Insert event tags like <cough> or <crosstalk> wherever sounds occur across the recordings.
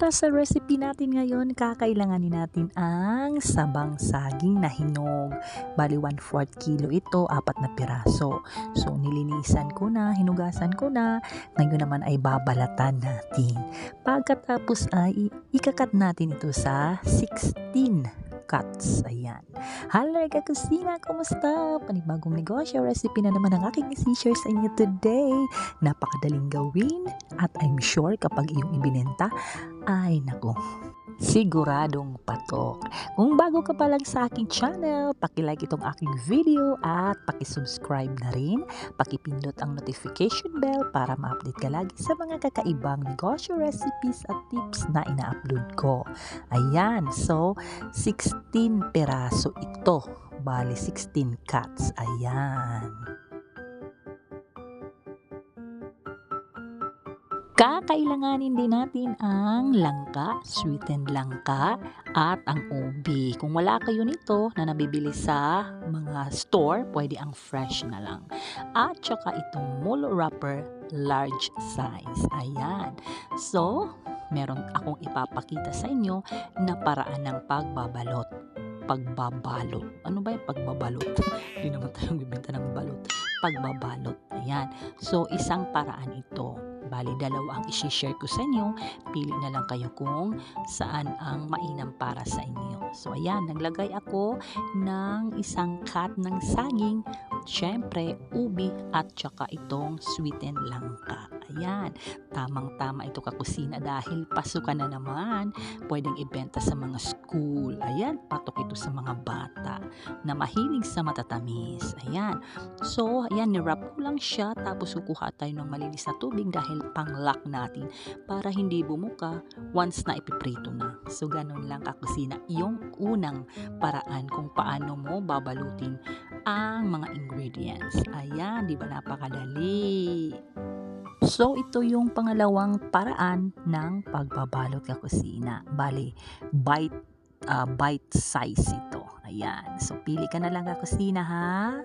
Para sa recipe natin ngayon, kakailanganin natin ang sabang saging na hinog. Bali 1 4 kilo ito, apat na piraso. So nilinisan ko na, hinugasan ko na. Ngayon naman ay babalatan natin. Pagkatapos ay ikakat natin ito sa 16 cuts. Ayan. Hello, kakusina! Kumusta? Panibagong negosyo, recipe na naman ang aking isi-share sa inyo today. Napakadaling gawin at I'm sure kapag iyong ibinenta, ay nako, siguradong patok. Kung bago ka pa lang sa aking channel, pakilike itong aking video at pakisubscribe na rin. Pakipindot ang notification bell para ma-update ka lagi sa mga kakaibang negosyo recipes at tips na ina-upload ko. Ayan, so 16 peraso ito. Bali, 16 cuts. Ayan. Kakailanganin din natin ang langka, sweetened langka, at ang ubi. Kung wala kayo nito na nabibili sa mga store, pwede ang fresh na lang. At saka itong mulo wrapper, large size. Ayan. So, meron akong ipapakita sa inyo na paraan ng pagbabalot pagbabalot. Ano ba yung pagbabalot? <laughs> Hindi naman tayo bibenta ng balot. Pagbabalot. Ayan. So, isang paraan ito. Bali, dalawa ang isi-share ko sa inyo. Pili na lang kayo kung saan ang mainam para sa inyo. So, ayan. Naglagay ako ng isang cut ng saging. Siyempre, ubi at saka itong sweetened langka. Ayan. Tamang-tama ito kakusina dahil pasukan na naman. Pwedeng ibenta sa mga school. Ayan. Patok ito sa mga bata na mahilig sa matatamis. Ayan. So, ayan, nirap ko lang siya tapos kukuha tayo ng malinis na tubig dahil pang-lock natin para hindi bumuka once na ipiprito na. So, ganun lang kakusina. Yung unang paraan kung paano mo babalutin ang mga ingredients. Ayan, di ba napakadali? So, ito yung pangalawang paraan ng pagbabalot ka kusina. Bali, bite, uh, bite size ito. Ayan. So, pili ka na lang ka kusina ha.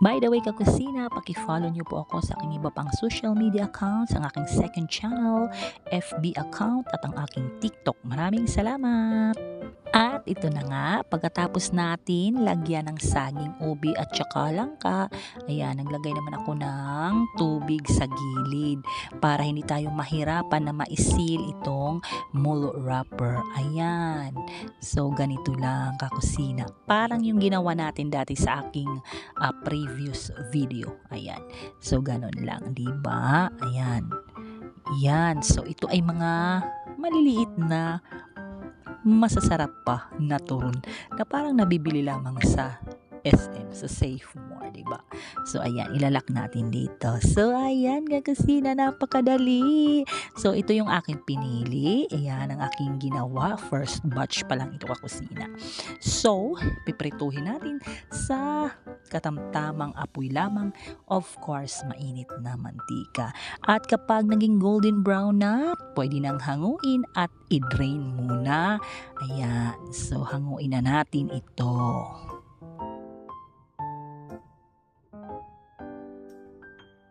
By the way, kakusina, paki-follow niyo po ako sa aking iba pang social media accounts, ang aking second channel, FB account, at ang aking TikTok. Maraming salamat! At ito na nga, pagkatapos natin lagyan ng saging ubi at saka langka, ayan, naglagay naman ako ng tubig sa gilid para hindi tayo mahirapan na maisil itong mulo wrapper. Ayan. So, ganito lang kakusina. Parang yung ginawa natin dati sa aking uh, previous video. Ayan. So, ganun lang. di ba? Ayan. Yan. So, ito ay mga maliliit na masasarap pa na turon na parang nabibili lamang sa SM, sa Safe Ba? So, ayan, ilalak natin dito. So, ayan, kakusina, napakadali. So, ito yung aking pinili. Ayan, ang aking ginawa. First batch pa lang ito kakusina. So, piprituhin natin sa katamtamang apoy lamang. Of course, mainit na mantika. At kapag naging golden brown na, pwede nang hanguin at i-drain muna. Ayan, so hanguin na natin ito.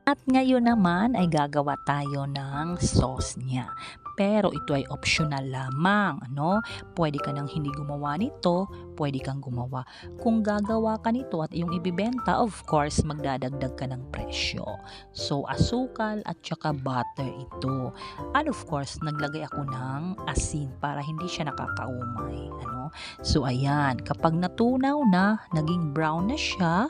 At ngayon naman ay gagawa tayo ng sauce niya. Pero ito ay optional lamang, ano? Pwede ka nang hindi gumawa nito, pwede kang gumawa. Kung gagawa ka nito at yung ibibenta, of course, magdadagdag ka ng presyo. So, asukal at saka butter ito. And of course, naglagay ako ng asin para hindi siya nakakaumay, ano? So, ayan, kapag natunaw na, naging brown na siya,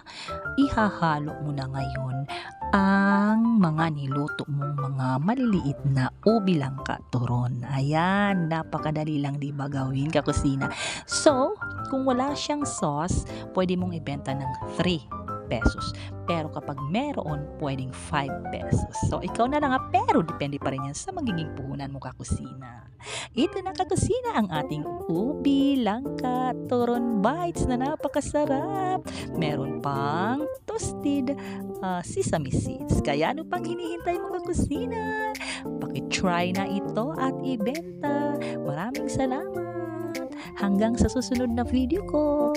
ihahalo mo na ngayon ang mga niluto mong mga maliliit na ubi lang ka turon. Ayan, napakadali lang di ba gawin kakusina. So, kung wala siyang sauce, pwede mong ibenta ng 3 pesos. Pero kapag meron, pwedeng 5 pesos. So, ikaw na lang ha, pero depende pa rin yan sa magiging puhunan mo kakusina. Ito na kakusina ang ating ubi, langka, turon bites na napakasarap. Meron pang toasted uh, sesame seeds. Kaya ano pang hinihintay mo kakusina? Pakitry na ito at ibenta. Maraming salamat. Hanggang sa susunod na video ko.